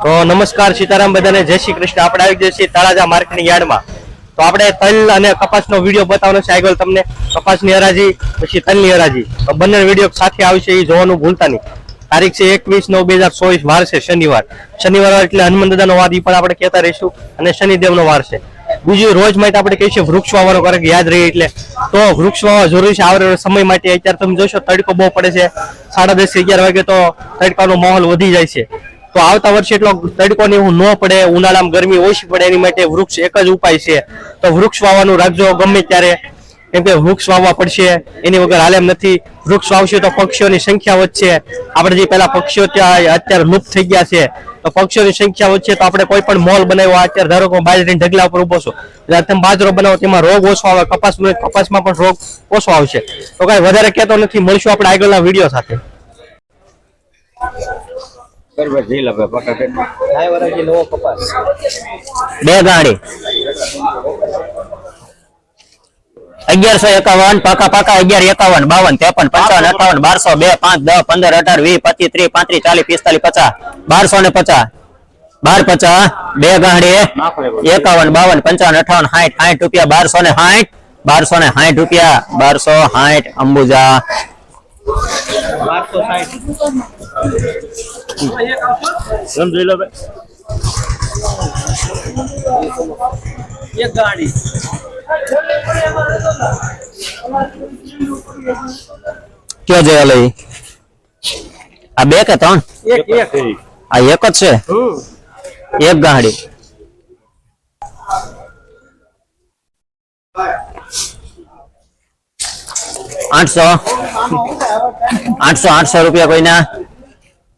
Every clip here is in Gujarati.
તો નમસ્કાર સીતારામ બધાને. જય શ્રી કૃષ્ણ. આપણે આવી ગયા છીએ તળાજા માર્કેટની યાર્ડમાં. તો આપણે તલ અને કપાસનો વીડિયો બતાવવાનો છે આગળ તમને. કપાસની હરાજી, પછી તલની હરાજી. તો બંને વીડિયો સાથે આવશે એ જોવાનું ભૂલતા નહીં. તારીખ છે એકવીસ નવ બે હજાર ચોવીસ, વાર છે શનિવાર. શનિવાર એટલે હનુમાન દાદાનો વાર એ પણ આપણે કહેતા રહીશું. અને શનિદેવનો વાર છે. બીજું રોજ માટે આપણે કહીશું વૃક્ષ વાવવાનો કારણ કે યાદ રહી એટલે. તો વૃક્ષ વાવવા જરૂરી છે. આવરે સમય માટે અત્યારે તમે જોશો તડકો બહુ પડે છે. સાડા દસ, અગિયાર વાગે તો તડકાનો માહોલ વધી જાય છે. તો આવતા વર્ષે એટલો તડકો ને એવું ન પડે, ઉનાળામાં ગરમી ઓછી પડે, એની માટે વૃક્ષ એક જ ઉપાય છે. તો વૃક્ષ વાવવાનું રાખજો, ગમે ત્યારે. કેમ કે વૃક્ષ વાવવા પડશે, એની વગર હાલ એમ નથી. વૃક્ષ વાવશે તો પક્ષીઓની સંખ્યા વધશે. આપણે જે પેલા પક્ષીઓ ત્યાં અત્યારે લુપ્ત થઈ ગયા છે, તો પક્ષીઓની સંખ્યા વધશે તો આપણે કોઈ પણ મોલ બનાવ્યો અત્યારે ધારો કે બાજરીની ઢગલા ઉપર ઊભો છો તમે બાજરો બનાવો, તેમાં રોગ ઓછો આવે, કપાસ કપાસમાં પણ રોગ ઓછો આવશે. તો કઈ વધારે કહેતો નથી, મળશું આપણે આગળના વીડિયો સાથે. બરાબર જી લગે પકડ નવો કપાસ બે ગાડી. અગિયારસો એકાવન પાકા પાકા અગિયાર એકાવન બાવન ત્રેપન પંચાવન અઠાવન બારસો બે પાંચ દસ પંદર અઢાર વીસ પચીસ ત્રીસ પાંત્રીસ ચાલીસ પિસ્તાલીસ પચાસ બારસો ને પચાસ બાર પચાસ બે ગાડી એકાવન બાવન પંચાવન અઠાવન સાઠ સાઠ રૂપિયા બારસો ને સાઠ બારસો ને સાઠ રૂપિયા બારસો સાઠ અંબુજા. સમજી લો ભાઈ. કયો જવા લઈ? આ બે કે ત્રણ? એક એક. આ એક જ છે? એક ગાડી. આઠસો. આઠસો આઠસો રૂપિયા કોઈના?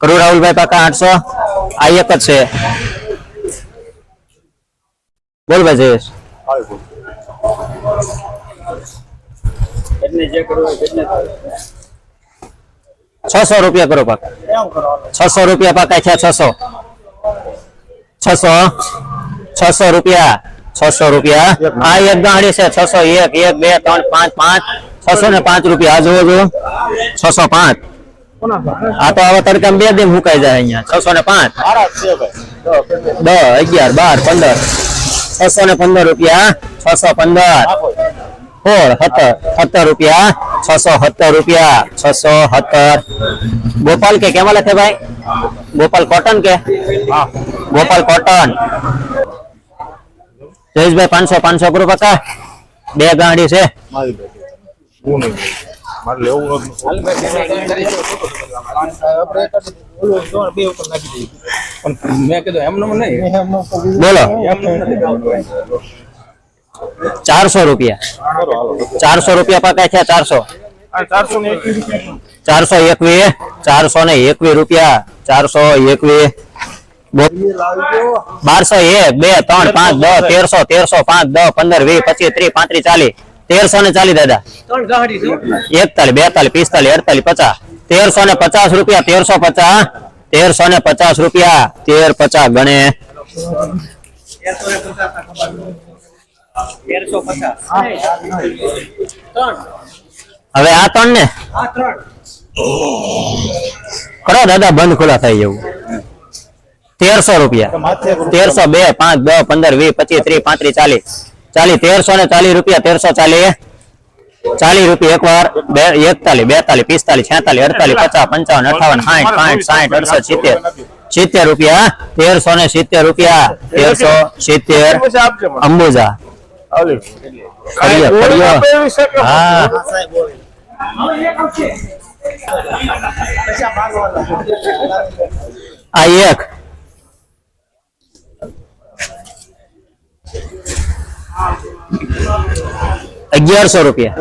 કરું રાહુલભાઈ પાકા આઠસો. આ એક જ છે. બોલ ભાઈ જયેશ. છસો રૂપિયા કરો પાકા. છસો રૂપિયા પાકા છે છસો. છસો. છસો રૂપિયા. છસો રૂપિયા. આ એક ગાડી છે. છસો એક એક બે ત્રણ પાંચ પાંચ. છસો ને પાંચ રૂપિયા. આ જોવો જો છસો પાંચ. આ તો હવે તડકામાં બે દિન મુકાઈ જાય અહીંયા. છસો ને પાંચ. મારા જ છે ભાઈ દસ, અગિયાર, બાર, પંદર. છસો ને પંદર રૂપિયા, છસો પંદર. સોળ, સત્તર સત્તર રૂપિયા, છસો સત્તર રૂપિયા, છસો સત્તર. ગોપાલ કે કેમાં લખે ભાઈ? ગોપાલ કોટન કે? ગોપાલ કોટન. જયેશભાઈ, પાંચસો પાંચસો કરો. કાકા બે ગાડી છે. મારી લેવું નથી મેં કીધું એમને નહીં. બોલો. ચારસો રૂપિયા. ચારસો રૂપિયા પાકા છે ચારસો. ચારસો એકવીસ ચારસો એકવીસ ચારસો ને એકવીસ રૂપિયા. ચારસો એકવીસ. બારસો એક બે ત્રણ પાંચ દસ તેરસો તેરસો પાંચ દસ પંદર વીસ પચીસ ત્રીસ પાંત્રીસ ચાલીસ. તેરસો ને ચાલીસ દાદા. એકતાલીસ બેતાલીસ પિસ્તાલીસ અડતાલીસ પચાસ. તેરસો ને પચાસ રૂપિયા તેરસો પચાસ તેરસો ને પચાસ રૂપિયા તેર પચાસ ગણે. હવે આ ત્રણ ને? કરો દાદા બંધ ખુલ્લા થઈ જવું. તેરસો રૂપિયા. તેરસો બે પાંચ દસ પંદર વીસ પચીસ ત્રીસ પાંત્રીસ ચાલીસ. ચાલીસ તેરસો ને ચાલીસ રૂપિયા તેરસો ચાલીસ ચાલીસ રૂપિયા એક વાર બે એકતાલીસ બેતાલીસ પિસ્તાલીસ છેતાલીસ અડતાલીસ પચાસ પંચાવન અઠાવન સાઠ સાઠ સાઠ અડસઠ સિત્તેર. સિત્તેર રૂપિયા તેરસો ને સિત્તેર રૂપિયા તેરસો સિત્તેર. પછી આપજે મને અંબુજા. આવલી ફળિયો, ફળિયો. હા. આ એક. અગિયારસો રૂપિયા.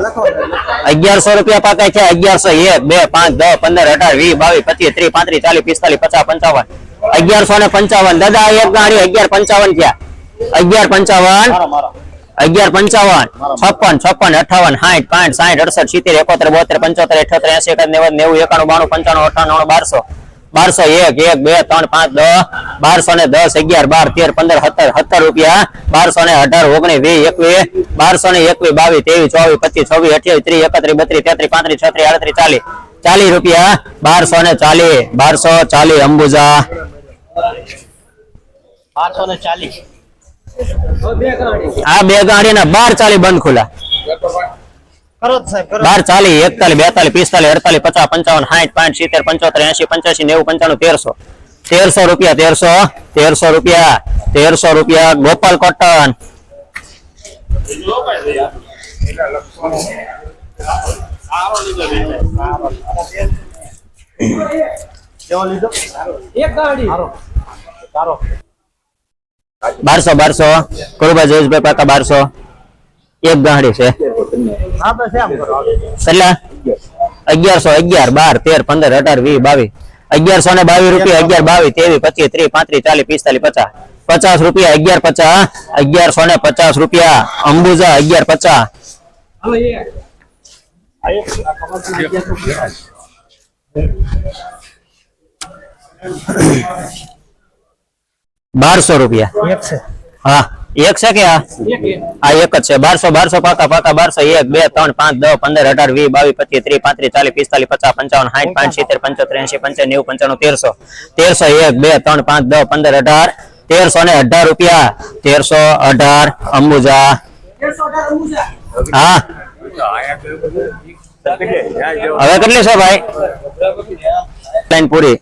અગિયારસો રૂપિયા પાકા છે અગિયારસો એક બે પાંચ દસ પંદર અઢાર વીસ બાવીસ પચીસ ત્રીસ પાંત્રીસ ચાલીસ પિસ્તાલીસ પચાસ પંચાવન. અગિયારસો ને પંચાવન. દાદા એક ગાડી અગિયાર પંચાવન થયા. અગિયાર પંચાવન. અગિયાર પંચાવન. છપ્પન છપ્પન અઠાવન સાઠ પાંચ સાઠ અડસઠ સિત્તેર એકોતેર બોતેર પંચોતેર અઠોતેર એસી નેવું એકાણું બાણું પંચાણું અઠાણું બારસો. બારસો એક એક બે ત્રણ પાંચ દસ બારસો ને દસ અગિયાર બાર તેર પંદર સત્તર સત્તર રૂપિયા. બારસો ને અઢાર ઓગણીસ વીસ એકવીસ બારસો ને એકવીસ બાવીસ ત્રેવીસ ચોવીસ પચીસ છવ્વીસ અઠ્યાવીસ ત્રીસ એકત્રીસ બત્રીસ તેત્રીસ પાંત્રીસ છત્રીસ આડત્રીસ ચાલીસ. ચાલીસ રૂપિયા બારસો ને ચાલીસ બારસો ચાલીસ અંબુજા. બારસો ને ચાલીસ. આ બે ગાડી ના બાર ચાલી બંધ ખુલ્લા. કરો બાર ચાલી એકતાલી બેતાલી પિસ્તાલીસ અડતાલીસ પચાસ પંચાવન સાઠ પાંચ સિત્તેર પંચોતેર એસી પંચ્યાસી નેવું પંચાણું તેરસો. તેરસો રૂપિયા તેરસો તેરસો રૂપિયા તેરસો રૂપિયા ગોપાલ કોટન. કેવો લીધો? એક ગાડી. સારો. બારસો બારસો. કરુભાઈ જયેશભાઈ પાકા બારસો. એક ગાડી છે હા બસ એમ કરો કેટલા અગિયારસો અગિયાર બાર તેર પંદર અઢાર વીસ બાવીસ અગિયારસો ને બાવીસ રૂપિયા અગિયાર બાવીસ ત્રેવીસ પચીસ ત્રીસ પાંત્રીસ ચાલીસ પિસ્તાલીસ પચાસ પચાસ રૂપિયા અગિયાર પચાસ અગિયારસો ને પચાસ રૂપિયા અંબુજા અગિયાર પચાસ બારસો રૂપિયા એક છે હા એક છે કે આ? આ એક જ છે. બારસો બારસો પાકા પાકા બારસો. એક બે ત્રણ પાંચ દસ પંદર અઢાર વીસ બાવીસ પચીસ ત્રીસ પાંત્રીસ ચાલીસ પિસ્તાલીસ પચાસ પંચાવન સાઠ પાંચ સિત્તેર પંચોતેર એસી પંચાવન નેવું પંચાણું તેરસો. તેરસો એક બે ત્રણ પાંચ દસ પંદર અઢાર. તેરસો ને અઢાર રૂપિયા. તેરસો અઢાર અંબુજા. હા. હવે કેટલી છે ભાઈ? લાઈન પૂરી.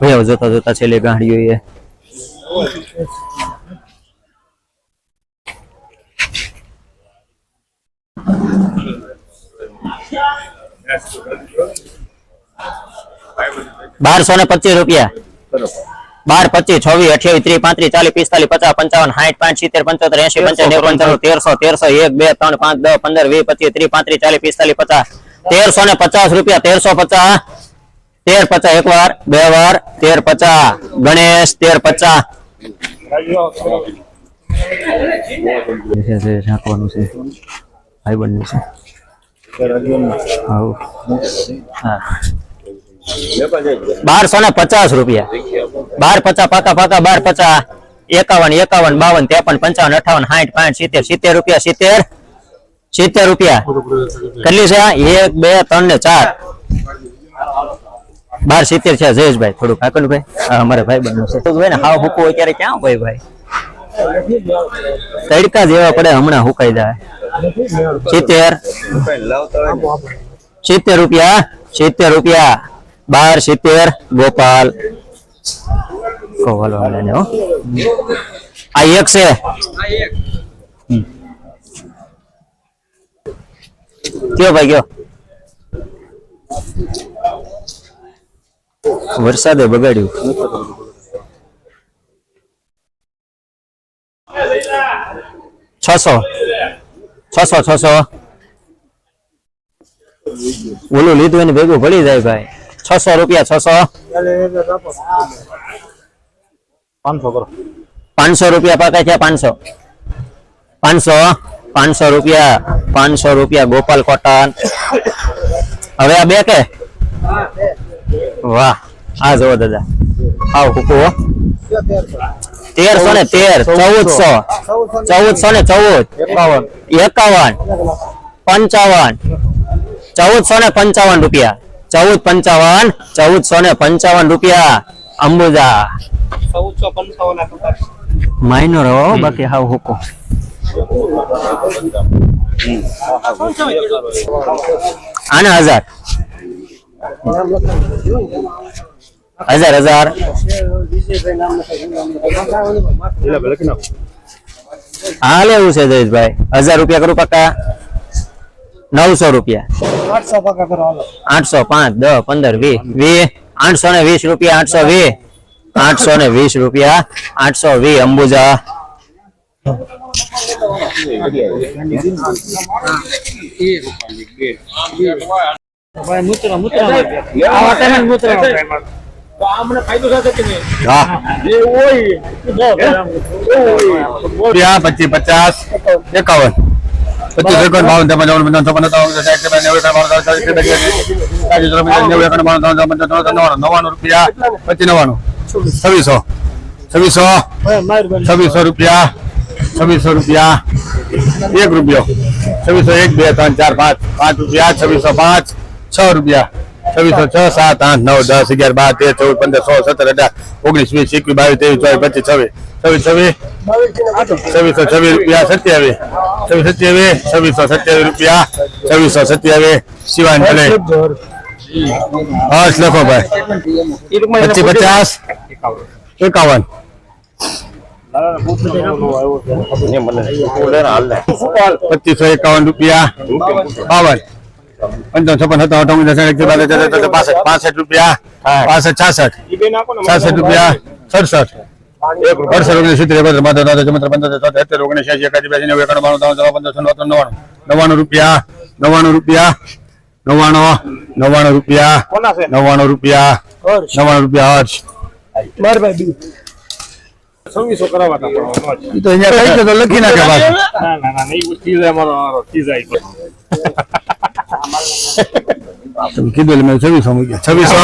ભાઈ જોતા જોતા છેલ્લે ગાંડીઓ એ. બારસો ને પચીસ રૂપિયા. બાર પચીસ છવ્વીસ અઠ્યાવીસ ત્રીસ પાંત્રીસ ચાલીસ પિસ્તાલીસ પચાસ પંચાવન સાઠ પાંચ સિત્તેર પંચોતેર એસી પંચાવન પંચાણું તેરસો તેરસો એક બે ત્રણ પાંચ દસ પંદર વીસ પચીસ ત્રીસ પાંત્રીસ ચાલીસ પિસ્તાલીસ પચાસ. તેરસો ને પચાસ રૂપિયા તેરસો પચાસ. તેર પચાસ, એક વાર, બે વાર, તેર પચાસ. ગણેશ, તેર પચાસ. બારસો ને પચાસ રૂપિયા. બાર પચાસ, પાકા પાકા, બાર પચાસ. એકાવન એકાવન, બાવન, ત્રેપન, પંચાવન, અઠાવન, સાઠ, પાંચ, સિત્તેર. સિત્તેર રૂપિયા, સિત્તેર. સિત્તેર રૂપિયા. કેટલી છે એક, બે, ત્રણ ને ચાર. બાર સિત્તેર છે, જયેશભાઈ થોડું કાકનભાઈ હા, અમારા ભાઈ બનવું છે. ભાઈ ને હાવ હુકવું હોય ત્યારે ક્યાં ભાઈ ભાઈ? તડકા જેવા પડે હમણાં હુકાઈ જાય. સિત્તેર. સિત્તેર રૂપિયા સિત્તેર રૂપિયા. બાર સિત્તેર, ગોપાલ. આ એક છે. કયો ભાઈ, કયો? વરસાદે બગાડ્યું. છસો. છસો છસો. ઓલું લીધું એને ભેગું પડી જાય ભાઈ. છસો રૂપિયા છસો. પાંચસો કરો. પાંચસો રૂપિયા પાકા છે પાંચસો. પાંચસો પાંચસો રૂપિયા પાંચસો રૂપિયા ગોપાલ કોટન. હવે આ બે કે? વાહ આ જુઓ દાદા. આવ હુકુ તેરસો ને તેર ચૌદસો. ચૌદસો ને ચૌદ. એકાવન. પંચાવન. ચૌદસો ને પંચાવન રૂપિયા. ચૌદ પંચાવન ચૌદસો ને પંચાવન રૂપિયા. અંબુજા. ચૌદસો પંચાવન બાકી હાવ હુકો. આના હજાર. હજાર હજાર. હા લેવું છે જયેશભાઈ. હજાર રૂપિયા કરું પાકા નવસો રૂપિયા. આઠસો પાંચ, દસ, પંદર, વીસ. વીસ, આઠસો ને વીસ રૂપિયા, આઠસો વીસ. આઠસો ને વીસ રૂપિયા, આઠસો વીસ અંબુજા. રૂપિયા પચીસ એકાવન પચીસ એકાવન બાવન ત્રેપન ચોપન નવ્વાણું રૂપિયા પચીસ નવ્વાણું છવ્વીસો છવ્વીસો છવ્વીસો રૂપિયા છવ્વીસો રૂપિયા એક રૂપિયો છવ્વીસો એક બે ત્રણ ચાર પાંચ પાંચ રૂપિયા છવ્વીસો પાંચ છ રૂપિયા. છવ્વીસો છ, સાત, આઠ, નવ, દસ, અગિયાર, બાર, તેર, ચૌદ, પંદર, સોળ, સત્તર, અઢાર, ઓગણીસ, વીસ, એકવીસ, બાવીસ, ત્રેવીસ, ચોવીસ, પચીસ, છવ્વીસ. છવ્વીસ છવ્વીસ. છવ્વીસો છવ્વીસ રૂપિયા સત્યાવીસ. છવ્વીસ સત્યાવીસ, છવ્વીસો સત્યાવીસ રૂપિયા. છવ્વીસો સત્યાવીસ. શિવાન ભલે. હર્ષ લખો ભાઈ. પચીસ, પચાસ. એકાવન. પચીસો એકાવન રૂપિયા. બાવન. પંચાવન છપ્પન સત્તાવન અઠાવન ઓગણીસ એસી બાસઠ પાસઠ પાસઠ રૂપિયા પાસઠ છાસઠ છાસઠ રૂપિયા સડસઠ. અડસઠ ઓગણીસ સિત્તેર એકોતેર બાર તેર પંદર સત્તર ઓગણીસ એસી એકાસી બ્યાસી એકાણું બાણું ત્રણ પંદર નવ્વાણું. નવ્વાણું રૂપિયા નવ્વાણું રૂપિયા નવ્વાણું નવ્વાણું રૂપિયા નવ્વાણું રૂપિયા નવ્વાણું રૂપિયા હર્ષ. છવ્વીસો કરાવવાના પણ તો અહીંયા કઈ તો લખી નાખે પાછું. ના ના ના નહીં ચીઝ અમારો ચીઝ આવી તમે કીધું એટલે મેં છવ્વીસો મૂક્યા. છવ્વીસો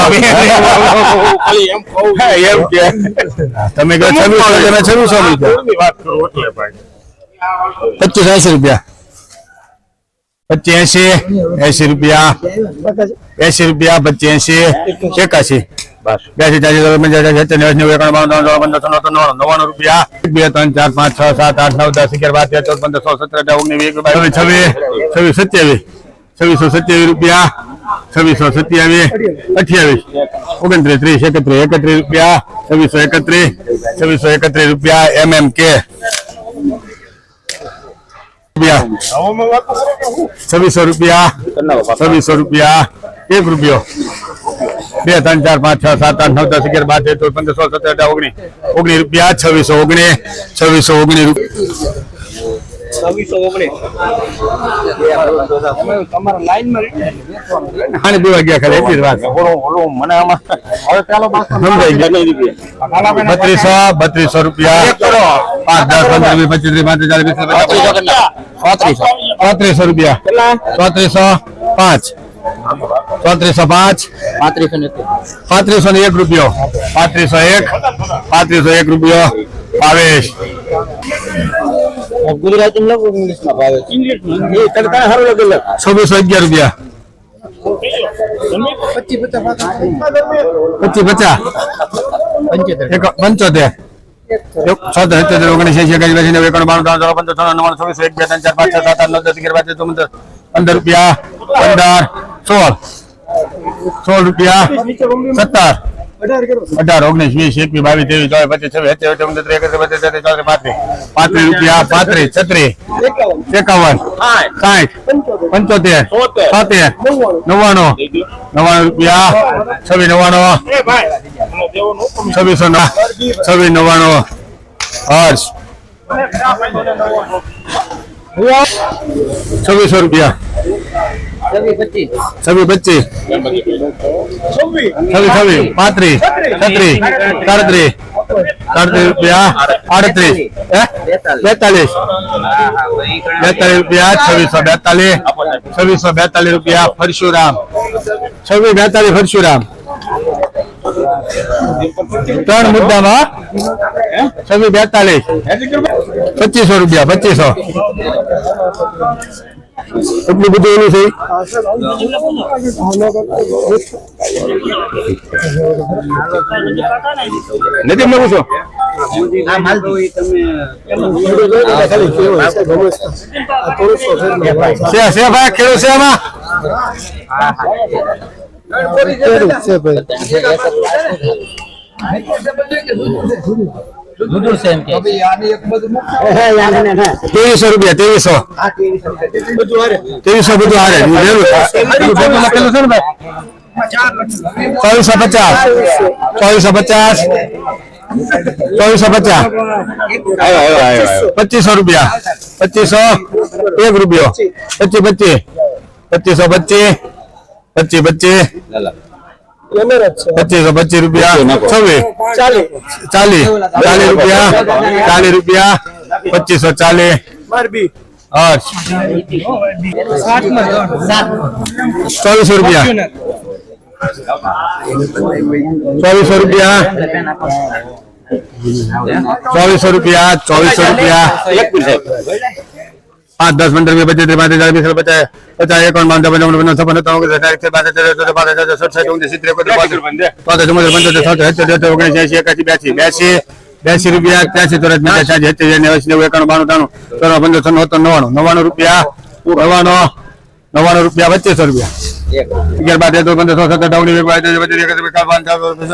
ખાલી એમ કહું હા, એમ કે. તમે કહો છવ્વીસો એટલે છવ્વીસો મૂક્યા. ની વાત કરો એટલે ભાઈ. પચીસ એસી રૂપિયા. પચી એસી એસી રૂપિયા. એસી રૂપિયા પચી એસી એકાસી બ્યાસી ચાલીસ પંચાસી સત્તર નેવું નેવું એકાણું બાણું ત્રણ પંદર સોળ સત્તર નવ્વાણું નવ્વાણું રૂપિયા. બે, ત્રણ, ચાર, પાંચ, છ, સાત, આઠ, નવ, દસ, અગિયાર, બાર, તેર, ચૌદ, પંદર, સોળ, સત્તર, અઢાર, ઓગણીસ, વીસ બાવીસ, છવ્વીસ છવ્વીસ, સત્યાવીસ. છવ્વીસો સત્યાવીસ રૂપિયા. છવ્વીસો સત્યાવીસ. અઠ્યાવીસ. ઓગણત્રીસ, ત્રીસ, એકત્રીસ એકત્રીસ રૂપિયા. છવ્વીસો એકત્રીસ. છવ્વીસો એકત્રીસ રૂપિયા એમ એમ કે રૂપિયા. હવામાં વાતો કરો કે હું છવ્વીસો રૂપિયા. છવ્વીસો રૂપિયા. એક રૂપિયો. બે ત્રણ ચાર પાંચ છ સાત આઠ નવ દસ અગિયાર બાર તેર ચૌદ પંદર સોળ સત્તર અઢાર ઓગણીસ. ઓગણીસ રૂપિયા છવ્વીસો ઓગણીસ છવ્વીસો ઓગણીસ બત્રીસો બત્રીસો રૂપિયા. પાંચ દસ પંદર વીસ પચીસ ત્રીસ પાંત્રીસ ચાલીસ રૂપિયા. ચોત્રીસો પાંચ. ચોત્રીસો પાંચ. પાંત્રીસો ને એક રૂપિયો. પાંત્રીસો એક. પાંત્રીસો એક રૂપિયો. ભાવેશ. ગુજરાતી. છવ્વીસો અગિયાર રૂપિયા. પચાસ પંચોતેર. છોતેર ઓગણીસ એકાણું બાણું ત્રણ પંદર સોળ નવ્વાણું છવ્વીસો એક બે ત્રણ ચાર પાંચ છ સાત આઠ નવ દસ અગિયાર બાર તેર ચૌદ પંદર પંદર રૂપિયા પંદર સોળ. સોળ રૂપિયા. સત્તર. અઢાર, ઓગણીસ, વીસ, એકવીસ, બાવીસ, ત્રેવીસ, ચોવીસ, પચીસ, છવ્વીસ, સત્યાવીસ, ઓગણત્રીસ ત્રેવીસ બત્રીસ, તેત્રીસ, ચોત્રીસ, પાંત્રીસ. પાંત્રીસ રૂપિયા, પાંત્રીસ, છત્રીસ. એકાવન. સાઠ. પંચોતેર. સોતેર. નવ્વાણું. નવ્વાણું રૂપિયા. છવ્વીસ, નવ્વાણું. છવ્વીસો છવ્વીસ, નવ્વાણું. હર્ષ. છવ્વીસો રૂપિયા. છવ્વીસ પચીસ. છવ્વીસ છવ્વીસ પાંત્રીસ છત્રીસ સાડત્રીસ સાડત્રીસ રૂપિયા આડત્રીસ? બેતાલીસ. બેતાલીસ. રૂપિયા છવ્વીસો બેતાલીસ. છવ્વીસો બેતાલીસ રૂપિયા પરશુરામ છવ્વીસ બેતાલીસ પરશુરામ ત્રણ મુદ્દામાં છવ્વીસ બેતાલીસ. પચીસો રૂપિયા પચીસો. એટલું બધું એનું થઈ નથી મળું છો? છે છે ભાઈ ત્રેવીસો રૂપિયા ત્રેવીસો. ત્રેવીસો બધું હારે. લખેલું છે ને ભાઈ? ચોવીસો પચાસ. ચોવીસો પચાસ. ચોવીસો પચાસ. પચીસો રૂપિયા. પચીસો. એક રૂપિયો. પચીસ પચીસ. પચીસો પચીસ. પચીસ પચીસ. પચીસો પચીસ રૂપિયા. છવ્વીસ ચાલીસ ચાલીસ રૂપિયા. ચાલીસ રૂપિયા. પચીસો ચાલીસ હર્ષ. ચોવીસો રૂપિયા. ચોવીસો રૂપિયા. ચોવીસો રૂપિયા ચોવીસો રૂપિયા. પાંચ દસ પંચાવન છપ્પન સત્તાવન ઓગણસાઠ સાઠ સિત્તેર બાસઠ ત્રેસઠ ચોસઠ પાંસઠ છસઠ સડસઠ ઓગણસિત્તેર સિત્તેર એકોતેર બોતેર તોતેર ચુમ્મોતેર પંચોતેર છોતેર સત્તર અઠ્યોતેર ઓગણીસ એસી એકાસી બ્યાસી બ્યાસી બ્યાસી રૂપિયા ત્યાસી ચોરાસી પંચાસી સાઠ સિત્તેર નેવું નેવું એકાણું બાણું ત્રાણું ચોરાણું પંદર છન્નું સત્તર નવ્વાણું નવ્વાણું રૂપિયા નવ્વાણું નવ્વાણું રૂપિયા પચીસો રૂપિયા અગિયાર બાર તેર ચૌદ પંદર સોળ સત્તર ત્રેપન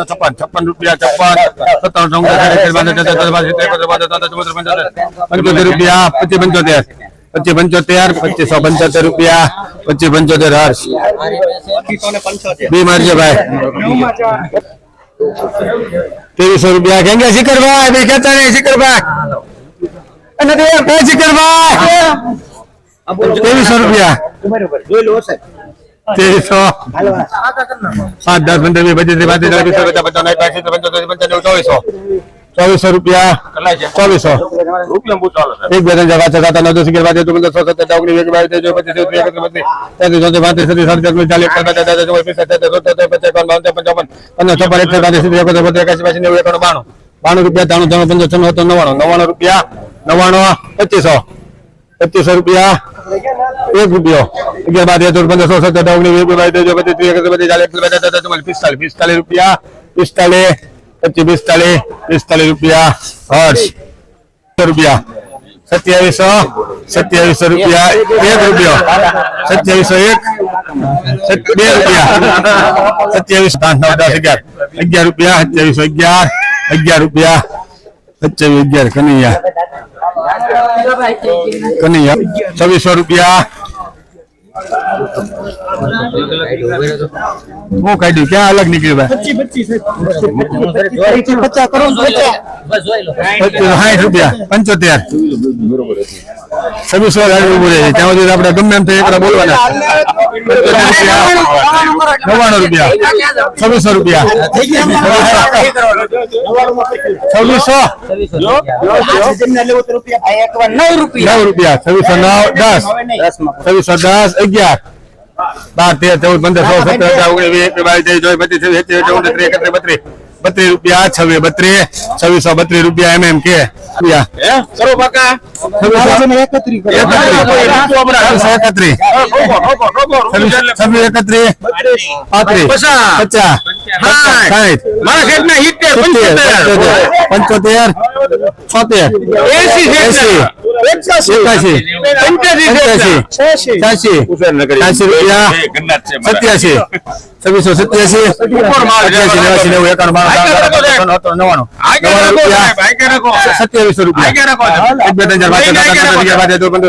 છપ્પન છપ્પન રૂપિયા છપ્પન સત્તાવન રૂપિયા પચીસ પંચોતેર પચીસ પંચોતેર પચીસો પંચોતેર રૂપિયા પચીસ પંચોતેર હર્ષ. બી મારજો ભાઈ. ત્રેવીસો રૂપિયા. કેમ કે શિખરભાઈ ભાઈ કેતા નહીં, શિખરભાઈ. અને શિખરભાઈ. ત્રેવીસો રૂપિયા. ત્રેવીસો. પાંચ દસ, પંદર, વીસ, પચીસ પચાસ પિસ્તાલીસ પચાસ પંચાવન ચોવીસો. ચોવીસો રૂપિયા. ચોવીસો. એક બે ત્રણ નવ દસ અગિયાર બાર તેર ચૌદ સત્તર ઓગણીસ વીસ બાવીસ પચીસ ત્રીસ એકત્રીસ બત્રીસ પાંત્રીસ છત્રીસ સાડત્રીસ ચાલીસ પચાસ એકાવન બાવન પંદર છપ્પન એકાસી નેવું એકાણું બાણું. બાણું રૂપિયા ત્રાણું ત્રણ પંદર સત્તર નવ્વાણું. નવ્વાણું રૂપિયા નવ્વાણું પચીસો. પચીસો રૂપિયા એક રૂપિયો. અગિયાર બાર હજાર પંદરસો સત્તર ઓગણીસ વીસ બાવીસ પચીસ ત્રીસ એકત્રીસ બત્રીસ ચાલીસ એકતાલીસ બેતાલીસ પિસ્તાલીસ. પિસ્તાલીસ રૂપિયા પિસ્તાલીસ. પિસ્તાલીસ પિસ્તાલીસ રૂપિયા, હર્ષ રૂપિયા. સત્યાવીસો સત્યાવીસો રૂપિયા, એક રૂપિયો. સત્યાવીસો એક બે રૂપિયા. સત્યાવીસ પાંચ, નવ, દસ, અગિયાર. અગિયાર રૂપિયા, સત્યાવીસો અગિયાર અગિયાર રૂપિયા. સત્યાવીસ, અગિયાર, કનૈયા. કનૈયા, છવ્વીસો રૂપિયા. હું કાઢ્યું? ક્યાં અલગ નીકળ્યું ભાઈ? સાઠ રૂપિયા પંચોતેર. છવ્વીસો ગાડી ઉભું રહે. છે ત્યાં સુધી આપણે ગમે એમ થઈ એકડા બોલવાના. નવ્વાણું રૂપિયા છવ્વીસો રૂપિયા. છવ્વીસો. નવ રૂપિયા છવ્વીસો નવ દસ. છવ્વીસો દસ અગિયાર. બાર તેર ચૌદ પંદર સોળ સત્તર અઢાર ઓગણીસ વીસ એકવીસ બાવીસ ત્રેવીસ ચોવીસ પચીસ છવ્વીસ સત્યાવીસ ચૌદ એકત્રીસ બત્રીસ. બત્રીસ રૂપિયા છવ્વીસ બત્રીસ છવ્વીસો બત્રીસ રૂપિયા એમ એમ કે. એકત્રીસ એકત્રીસ. પંચોતેર. એસી એસી સત્યાસી છવ્વીસો સત્યાસી અઠ્યાસી નેવાસી નેવું એકાણું બાણું સત્યાવીસો રૂપિયા.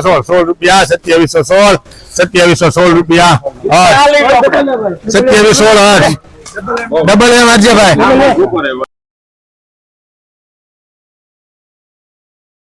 સોળ સોળ રૂપિયા સત્યાવીસો સોળ સત્યાવીસો સોળ રૂપિયા સત્યાવીસ સોળ ડબલ. એમ આજે ભાઈ.